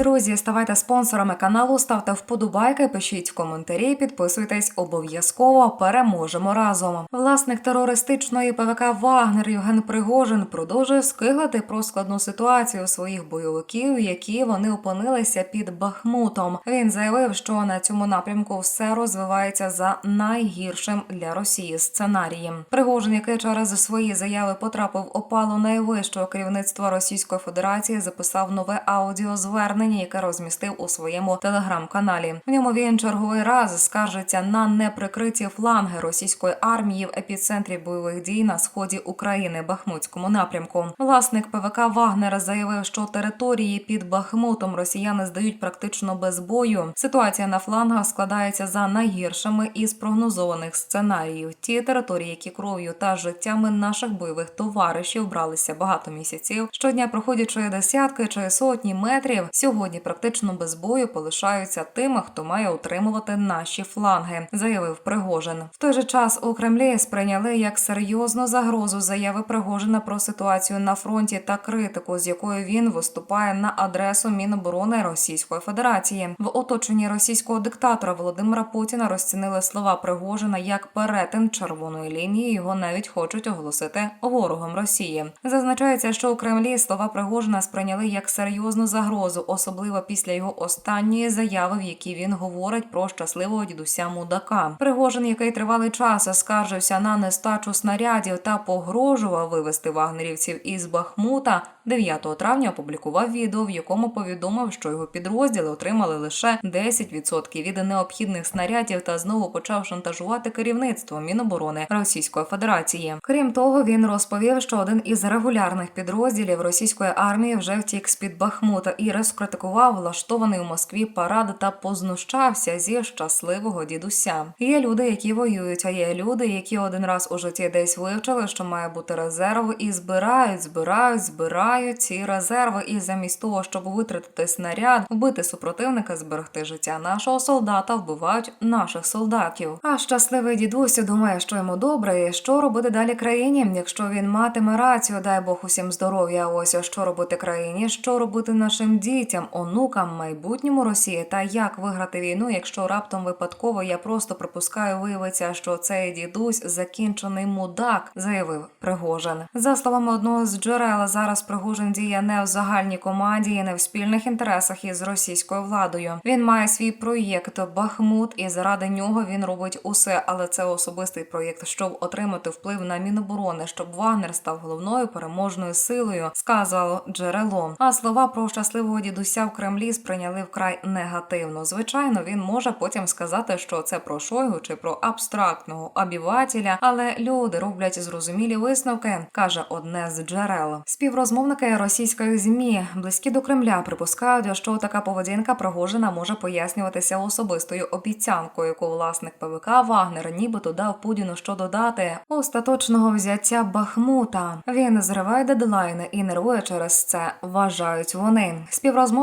Друзі, ставайте спонсорами каналу, ставте вподобайки, пишіть коментарі, підписуйтесь обов'язково. Переможемо разом. Власник терористичної ПВК Вагнер Євген Пригожин продовжує скиглити про складну ситуацію своїх бойовиків, які вони опинилися під Бахмутом. Він заявив, що на цьому напрямку все розвивається за найгіршим для Росії сценарієм. Пригожин, який через свої заяви потрапив в опалу найвищого керівництва Російської Федерації, записав нове аудіозвернення, яке розмістив у своєму телеграм-каналі. В ньому він черговий раз скаржиться на неприкриті фланги російської армії в епіцентрі бойових дій на сході України Бахмутському напрямку. Власник ПВК Вагнера заявив, що території під Бахмутом росіяни здають практично без бою. Ситуація на флангах складається за найгіршими із прогнозованих сценаріїв. Ті території, які кров'ю та життями наших бойових товаришів бралися багато місяців. Щодня проходячи десятки чи сотні метрів, сьогодні практично без бою полишаються тими, хто має утримувати наші фланги, заявив Пригожин. В той же час у Кремлі сприйняли як серйозну загрозу заяви Пригожина про ситуацію на фронті та критику, з якою він виступає на адресу Міноборони Російської Федерації. В оточенні російського диктатора Володимира Путіна розцінили слова Пригожина як перетин червоної лінії. Його навіть хочуть оголосити ворогом Росії. Зазначається, що у Кремлі слова Пригожина сприйняли як серйозну загрозу, особливо після його останньої заяви, в якій він говорить про щасливого дідуся мудака. Пригожин, який тривалий час скаржився на нестачу снарядів та погрожував вивести вагнерівців із Бахмута. 9 травня опублікував відео, в якому повідомив, що його підрозділи отримали лише 10% від необхідних снарядів та знову почав шантажувати керівництво Міноборони Російської Федерації. Крім того, він розповів, що один із регулярних підрозділів російської армії вже втік з під Бахмута і розкритикував влаштований у Москві парад та познущався зі щасливого дідуся. Є люди, які воюють, а є люди, які один раз у житті десь вивчили, що має бути резерв, і збирають, збирають, збирають ці резерви. І замість того, щоб витратити снаряд, вбити супротивника, зберегти життя нашого солдата, вбивають наших солдатів. А щасливий дідусь думає, що йому добре, і що робити далі країні, якщо він матиме рацію, дай Бог усім здоров'я. Ось що робити країні, що робити нашим дітям, онукам, майбутньому Росії, та як виграти війну, якщо раптом випадково я просто припускаю, виявиться, що цей дідусь закінчений мудак, заявив Пригожин. За словами одного з джерел, зараз Пригожин діє не в загальній команді і не в спільних інтересах із російською владою. Він має свій проєкт Бахмут, і заради нього він робить усе, але це особистий проєкт, щоб отримати вплив на міноборони, щоб Вагнер став головною переможною силою, сказало джерело. А слова про щасливого дідуся в Кремлі сприйняли вкрай негативно. Звичайно, він може потім сказати, що це про Шойгу чи про абстрактного обівателя, але люди роблять зрозумілі висновки, каже одне з джерел. Співрозмовники російських змі близькі до Кремля припускають, що така поведінка Пригожина може пояснюватися особистою обіцянкою, яку власник ПВК Вагнер нібито дав Путіну що додати остаточного взяття Бахмута. Він зриває дедлайни і нервує через це. Вважають вони.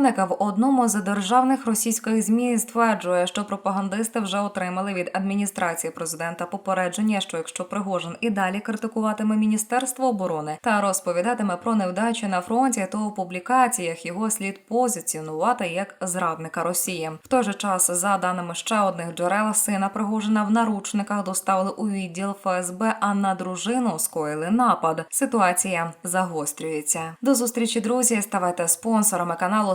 Співрозмовник в одному з державних російських змі стверджує, що пропагандисти вже отримали від адміністрації президента попередження, що якщо Пригожин і далі критикуватиме міністерство оборони та розповідатиме про невдачі на фронті, то у публікаціях його слід позиціонувати як зрадника Росії. В той же час, за даними ще одних джерел, сина Пригожина в наручниках доставили у відділ ФСБ, а на дружину скоїли напад. Ситуація загострюється. До зустрічі, друзі. Ставайте спонсорами каналу,